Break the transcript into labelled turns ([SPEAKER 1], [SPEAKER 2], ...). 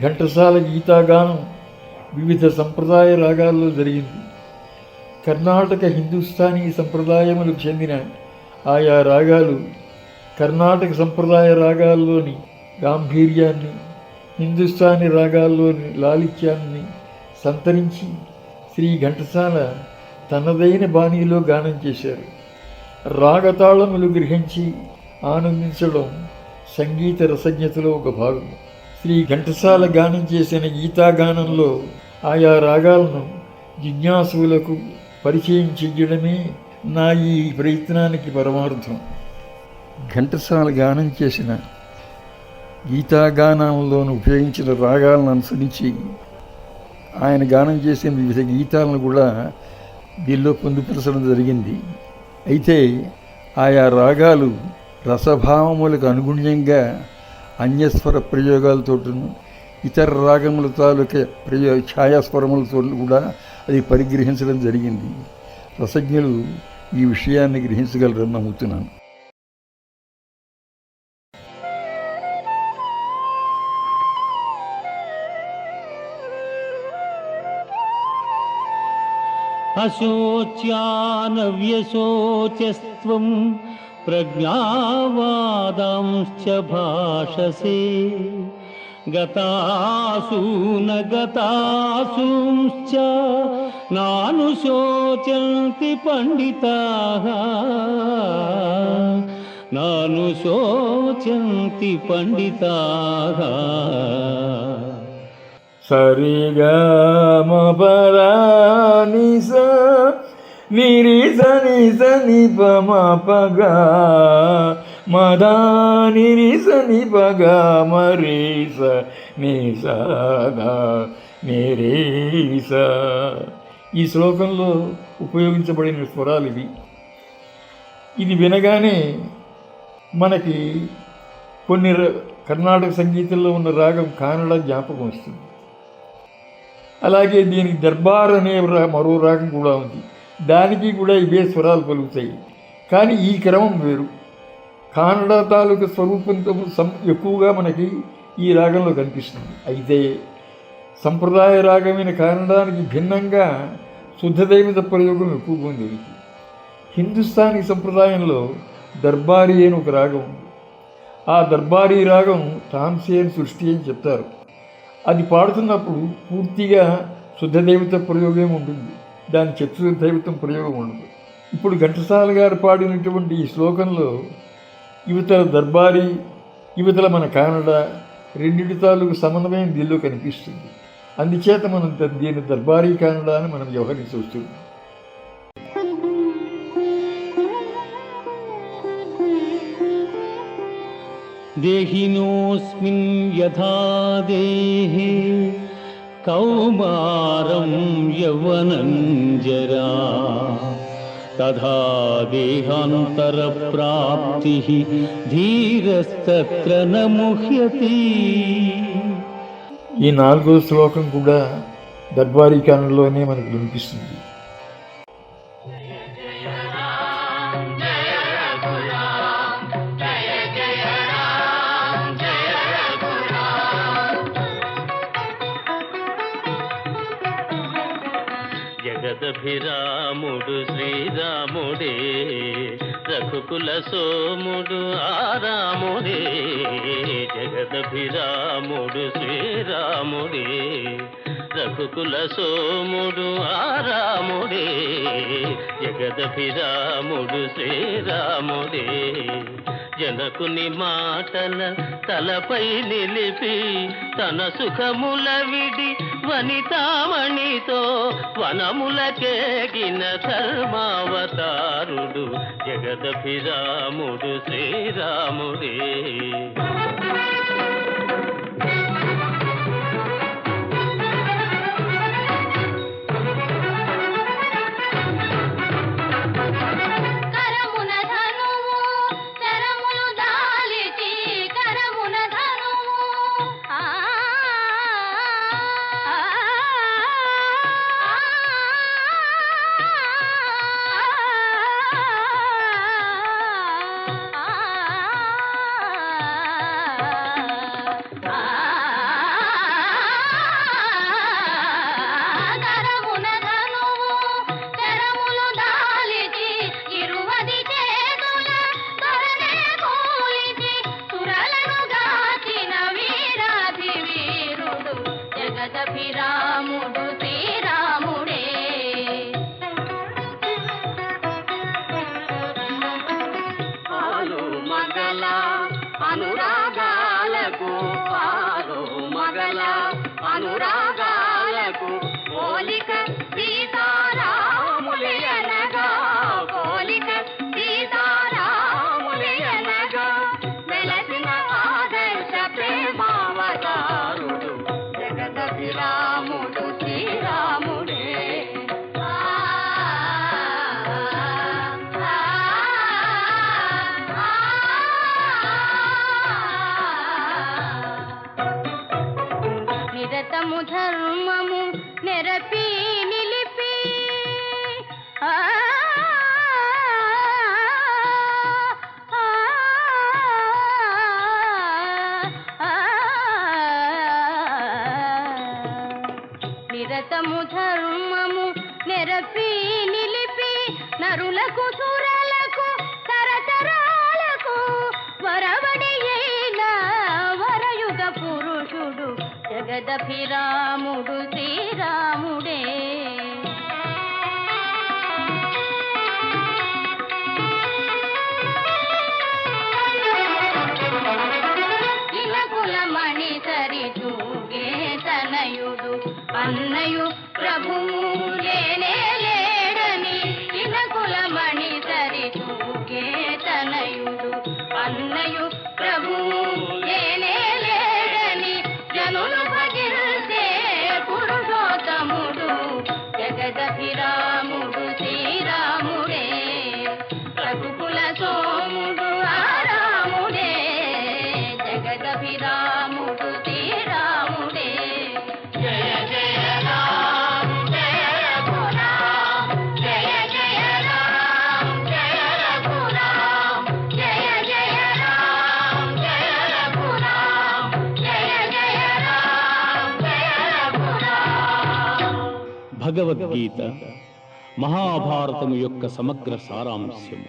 [SPEAKER 1] ఘంటసాల గీతాగానం వివిధ సంప్రదాయ రాగాల్లో జరిగింది. కర్ణాటక హిందుస్థానీ సంప్రదాయములకు చెందిన ఆయా రాగాలు కర్ణాటక సంప్రదాయ రాగాల్లోని గాంభీర్యాన్ని హిందుస్థానీ రాగాల్లోని లాలిత్యాన్ని సంతరించి శ్రీ ఘంటసాల తనదైన బాణీలో గానం చేశారు. రాగతాళములు గ్రహించి ఆనందించడం సంగీత రసజ్ఞతలో ఒక భాగం శ్రీ ఘంటసాల గానం చేసిన గీతాగానంలో ఆయా రాగాలను జిజ్ఞాసులకు పరిచయం చెయ్యడమే నా ఈ ప్రయత్నానికి పరమార్థం. ఘంటసాల గానం చేసిన గీతాగానంలోను ఉపయోగించిన రాగాలను అనుసరించి ఆయన గానం చేసిన వివిధ గీతాలను కూడా దీనిలో పొందుపరచడం జరిగింది. అయితే ఆయా రాగాలు రసభావములకు అనుగుణ్యంగా అన్యస్వర ప్రయోగాలతో ఇతర రాగముల తాలూకే ప్రయో ఛాయాస్వరములతో కూడా అది పరిగ్రహించడం జరిగింది. రసజ్ఞులు ఈ విషయాన్ని గ్రహించగలరని నమ్ముతున్నాను.
[SPEAKER 2] అశోచ్యానవ్యశోచ్యస్త్వం प्रज्ञावादांश्च भाषसे गतासु न गतासूंश्च नानुशोचन्ति पण्डिताः नानुशोचन्ति पण्डिताः
[SPEAKER 1] సరిగమపరానిస నిరిస నిపమపగా మదా నిరిస నిపగా మరీస నిసగా నిరీస ఈ శ్లోకంలో ఉపయోగించబడిన స్వరాలు ఇవి. ఇది వినగానే మనకి కొన్ని ర- కర్ణాటక సంగీతంలో ఉన్న రాగం కానడ జ్ఞాపకం వస్తుంది. అలాగే దీనికి దర్బార్ అనే రా- మరో రాగం కూడా ఉంది. దానికి కూడా ఇవే స్వరాలు పలుకుతాయి. కానీ ఈ క్రమం వేరు. కానడ తాలూకు స్వరూపంతో సం- ఎక్కువగా మనకి ఈ రాగంలో కనిపిస్తుంది. అయితే సంప్రదాయ రాగమైన కానడానికి భిన్నంగా శుద్ధదైవత ప్రయోగం ఎక్కువగా ఉంది. హిందుస్థానీ సంప్రదాయంలో దర్బారీ అని ఒక రాగం ఉంది. ఆ దర్బారీ రాగం తాన్సేన్ సృష్టి అని చెప్తారు. అది పాడుతున్నప్పుడు పూర్తిగా శుద్ధదేవత ప్రయోగం ఉంటుంది. దాని చతుర్ దైవతం ప్రయోగం ఉండదు. ఇప్పుడు ఘంటసాల గారు పాడినటువంటి ఈ శ్లోకంలో యువతల దర్బారీ యువతల మన కానడ రెండింటి తాలూకు సమన్వయం దీనిలో కనిపిస్తుంది. అందుచేత మనం దీని దర్బారీ కానడ అని మనం వ్యవహరించి వస్తుంది
[SPEAKER 2] దేహినోస్మిన్ యథా దేహే కౌమారం యవనంజరా. తథా దేహాంతరప్రాప్తి ధీరస్తత్ర నముహ్యతి.
[SPEAKER 1] ఈ నాలుగో శ్లోకం కూడా దర్బారీకానంలోనే మనకు వినిపిస్తుంది.
[SPEAKER 2] జగదభిరాముడు శ్రీరాముడే రఘుకుల సోముడు ఆరాముడే జగదభిరాముడు శ్రీరాముడే రఘుకుల సోముడు ఆరాముడే జగదభిరాముడు శ్రీరాముడే. జనకుని మాటల తలపై నిలిపి తన సుఖముల విడి వనితామణితో వనములకేగిన ధర్మావతారుడు జగదభిరాముడు శ్రీరాముడే.
[SPEAKER 3] జగదభిరాముడు శ్రీరాముడే.
[SPEAKER 2] పాలు మగల అనురాగాలకు పాలు మగల అనురాగాలకు
[SPEAKER 3] పోలిక సత్యము ధర్మము నెరపి నిలిపి. ఆ, నిరతము ధర్మము నెరపి నిలిపి. నరులకు సురలకు జగదభిరాముడు శ్రీరాముడే. ఇలకుల సరి చూగే తనయుడు అన్నయు ప్రభువు లేనే లేడని. ఇలకుల కులమణి సరి చూగే తనయుడు అన్నయు ప్రభువు
[SPEAKER 4] భగవద్గీత. మహాభారతము యొక్క సమగ్ర సారాంశము.